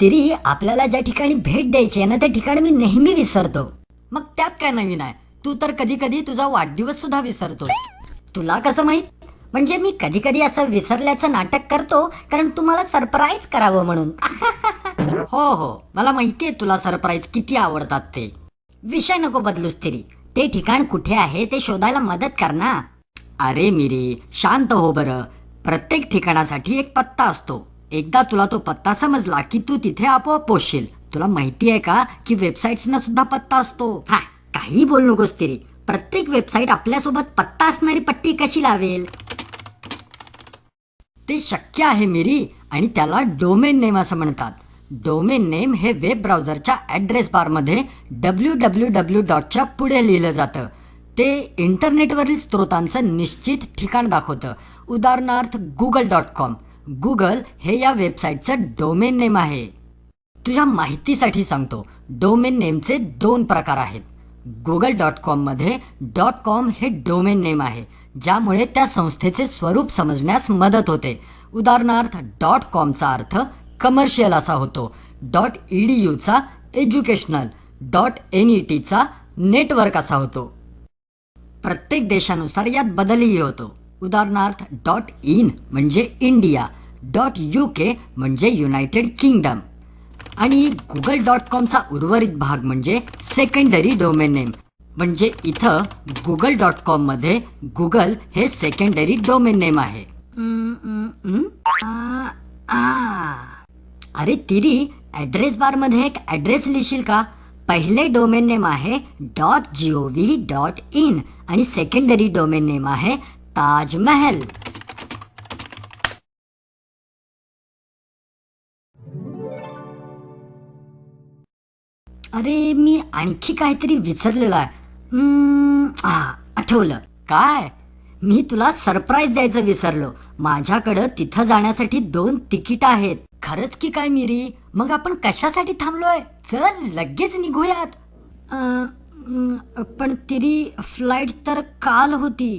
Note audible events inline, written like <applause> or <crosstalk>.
तरी आपल्याला ज्या ठिकाणी भेट द्यायची आहे ना त्या ठिकाणी मी नेहमी विसरतो. मग त्यात काय नवीन आहे? तू तर कधी कधी तुझा वाढदिवस सुद्धा विसरतोस. तुला कसं माहीत? म्हणजे मी कधी कधी असं विसरल्याचं नाटक करतो कारण तुम्हाला सरप्राईज करावं म्हणून. <laughs> हो हो. मला माहितीये तुला सरप्राईज किती आवडतात ते. विषय नको बदलूस तरी. ते ठिकाण कुठे आहे ते शोधायला मदत कर ना. अरे मिरी शांत हो बरं. प्रत्येक ठिकाणासाठी एक पत्ता असतो. एकदा तुला तो पत्ता समजला की तू तिथे आपोआप पोचशील. तुला माहिती आहे का की वेबसाईट्सना सुद्धा पत्ता असतो? हा काही बोल नकोस तरी. प्रत्येक वेबसाईट आपल्यासोबत पत्ता असणारी पट्टी कशी लावेल? ते शक्य आहे मिरी आणि त्याला डोमेन नेम असं म्हणतात. डोमेन नेम हे वेब ब्राउझरच्या ॲड्रेस बारमध्ये डब्ल्यू डब्ल्यू डब्ल्यू डॉटच्या पुढे लिहिलं जातं. ते इंटरनेटवरील स्रोतांचं निश्चित ठिकाण दाखवतं. उदाहरणार्थ गुगल डॉट कॉम गुगल हे या वेबसाईटचं डोमेन नेम आहे. तुझ्या माहितीसाठी सांगतो डोमेन नेमचे दोन प्रकार आहेत. गुगल डॉट कॉममध्ये डॉट कॉम हे डोमेन नेम आहे ज्यामुळे त्या संस्थेचे स्वरूप समजण्यास मदत होते. उदाहरणार्थ डॉट कॉमचा अर्थ कमर्शियल असा होतो डॉट ई डी यूचा एज्युकेशनल डॉट एन ई टीचा नेटवर्क असा होतो. प्रत्येक देशानुसार यात बदलही होतो. उदाहरणार्थ डॉट इन म्हणजे इंडिया डॉट यू के म्हणजे युनायटेड किंगडम आणि गुगल डॉट कॉमचा उर्वरित भाग म्हणजे सेकंडरी डोमेन नेम. म्हणजे इथं गुगल डॉट कॉममध्ये गुगल हे सेकंडरी डोमेन नेम आहे. अरे तिरी ऍड्रेस बारमध्ये एक ऍड्रेस लिहिशील का? पहिले डोमेन नेम आहे dot G O V dot in आणि सेकंडरी डोमेन नेम आहे ताजमहल. अरे मी आणखी काहीतरी विसरलेलो आहे. हम्म, आठवलं. काय? मी तुला सरप्राईज द्यायचं विसरलो. माझ्याकडं तिथं जाण्यासाठी दोन तिकीट आहेत. खरंच की काय मिरी? मग आपण कशासाठी थांबलोय? चल लगेच निघूयात. पण तिरी फ्लाईट तर काल होती.